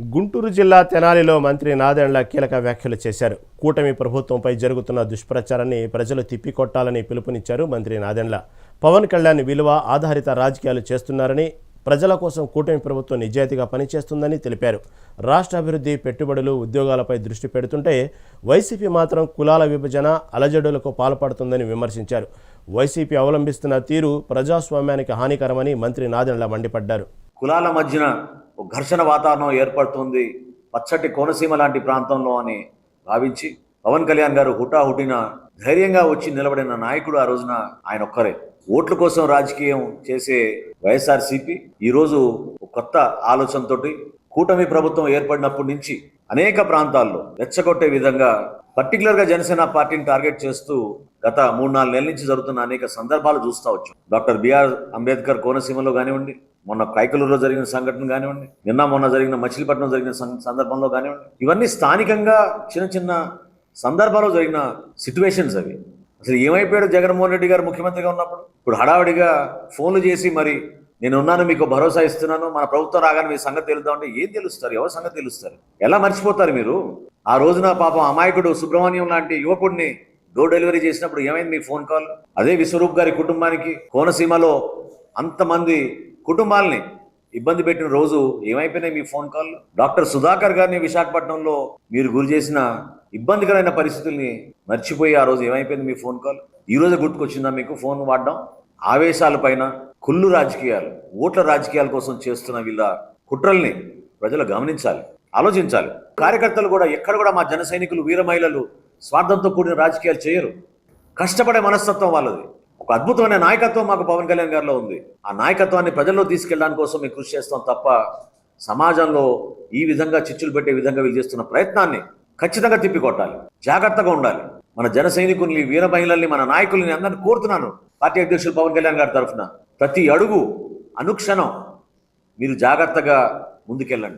గుంటూరు జిల్లా తెనాలిలో మంత్రి నాదెండ్ల కీలక వ్యాఖ్యలు చేశారు. కూటమి ప్రభుత్వంపై జరుగుతున్న దుష్ప్రచారాన్ని ప్రజలు తిప్పికొట్టాలని పిలుపునిచ్చారు మంత్రి నాదెండ్ల. పవన్ కళ్యాణ్ విలువ ఆధారిత రాజకీయాలు చేస్తున్నారని ప్రజల కోసం కూటమి ప్రభుత్వం నిజాయితీగా పనిచేస్తుందని తెలిపారు. రాష్ట్ర అభివృద్ధి పెట్టుబడులు ఉద్యోగాలపై దృష్టి పెడుతుంటే వైసీపీ మాత్రం కులాల విభజన అలజడులకు పాల్పడుతుందని విమర్శించారు. వైసీపీ అవలంబిస్తున్న తీరు ప్రజాస్వామ్యానికి హానికరమని మంత్రి నాదెండ్ల మండిపడ్డారు. కులాల మధ్యన ఒక ఘర్షణ వాతావరణం ఏర్పడుతుంది. పచ్చటి కోనసీమ లాంటి ప్రాంతంలో అని భావించి పవన్ కళ్యాణ్ గారు హుటాహుటిన ధైర్యంగా వచ్చి నిలబడిన నాయకుడు ఆ రోజున ఆయన ఒక్కరే. ఓట్ల కోసం రాజకీయం చేసే వైఎస్ఆర్సీపీ ఈరోజు కొత్త ఆలోచనతోటి కూటమి ప్రభుత్వం ఏర్పడినప్పటి నుంచి అనేక ప్రాంతాల్లో రెచ్చగొట్టే విధంగా పర్టికులర్గా జనసేన పార్టీని టార్గెట్ చేస్తూ గత మూడు నాలుగు నెలల నుంచి జరుగుతున్న అనేక సందర్భాలు చూస్తూ వచ్చాం. డాక్టర్ బిఆర్ అంబేద్కర్ కోనసీమలో కానివ్వండి మొన్న కైకలూరులో జరిగిన సంఘటన కానివ్వండి నిన్న మొన్న జరిగిన మచిలీపట్నం జరిగిన సం- సందర్భంలో కానివ్వండి ఇవన్నీ స్థానికంగా చిన్న చిన్న సందర్భాల్లో జరిగిన సిచ్యువేషన్స్ అవి. అసలు ఏమైపోయాడు జగన్మోహన్ రెడ్డి గారు ముఖ్యమంత్రిగా ఉన్నప్పుడు? ఇప్పుడు హడావిడిగా ఫోన్లు చేసి మరి నేను ఉన్నాను మీకు భరోసా ఇస్తున్నాను మన ప్రభుత్వం రాగానే మీ సంగతి తెలుద్దామంటే ఏం తెలుస్తారు? ఎవరి సంగతి తెలుస్తారు? ఎలా మర్చిపోతారు మీరు? ఆ రోజున పాపం అమాయకుడు సుబ్రహ్మణ్యం లాంటి యువకుడిని డోర్ డెలివరీ చేసినప్పుడు ఏమైంది మీ ఫోన్ కాల్? అదే విశ్వరూప్ గారి కుటుంబానికి కోనసీమలో అంతమంది కుటుంబాలని ఇబ్బంది పెట్టిన రోజు ఏమైపోయినాయి మీ ఫోన్ కాల్? డాక్టర్ సుధాకర్ గారిని విశాఖపట్నంలో మీరు గురి చేసిన ఇబ్బందికరమైన పరిస్థితుల్ని మర్చిపోయి ఆ రోజు ఏమైపోయింది మీ ఫోన్ కాల్? ఈ రోజు గుర్తుకొచ్చిందా మీకు ఫోన్ వాడడం? ఆవేశాలపైన కుళ్ళు రాజకీయాలు ఓట్ల రాజకీయాల కోసం చేస్తున్న వీళ్ళ కుట్రల్ని ప్రజలు గమనించాలి ఆలోచించాలి. కార్యకర్తలు కూడా ఎక్కడ కూడా మా జన సైనికులు వీర మహిళలు స్వార్థంతో కూడిన రాజకీయాలు చేయరు. కష్టపడే మనస్తత్వం వాళ్ళది. ఒక అద్భుతమైన నాయకత్వం మాకు పవన్ కళ్యాణ్ గారిలో ఉంది. ఆ నాయకత్వాన్ని ప్రజల్లో తీసుకెళ్ళడానికి కోసం మేము కృషి చేస్తాం తప్ప సమాజంలో ఈ విధంగా చిచ్చులు పెట్టే విధంగా వీళ్ళు చేస్తున్న ప్రయత్నాన్ని ఖచ్చితంగా తిప్పికొట్టాలి. జాగ్రత్తగా ఉండాలి. మన జన సైనికుల్ని వీర మహిళల్ని మన నాయకుల్ని అందరిని కోరుతున్నాను. పార్టీ అధ్యక్షులు పవన్ కళ్యాణ్ గారి తరఫున. ప్రతి అడుగు అనుక్షణం మీరు జాగ్రత్తగా ముందుకెళ్ళండి.